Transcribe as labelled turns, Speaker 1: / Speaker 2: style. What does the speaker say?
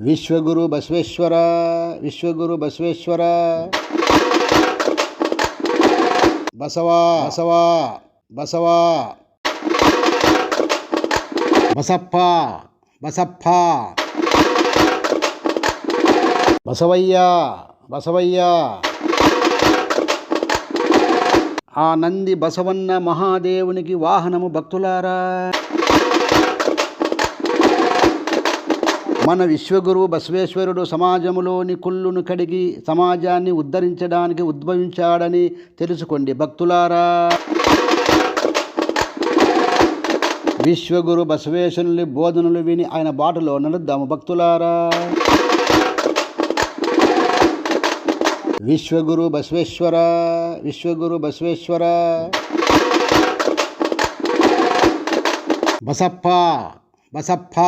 Speaker 1: విశ్వగురు బసవేశ్వర విశ్వగురు బసవేశ్వర. బసవా బసవా బసవా. బసప్ప బసప్ప. బసవయ్య బసవయ్య. ఆ నంది బసవన్న మహాదేవునికి వాహనము భక్తులారా. మన విశ్వగురు బసవేశ్వరుడు సమాజములోని కుళ్ళును కడిగి సమాజాన్ని ఉద్ధరించడానికి ఉద్భవించాడని తెలుసుకోండి భక్తులారా. విశ్వగురు బసవేశ్వరుని బోధనలు విని ఆయన బాటలో నడుద్దాము భక్తులారా. విశ్వగురు బసవేశ్వర విశ్వగురు బసవేశ్వర. బసప్ప బసప్ప.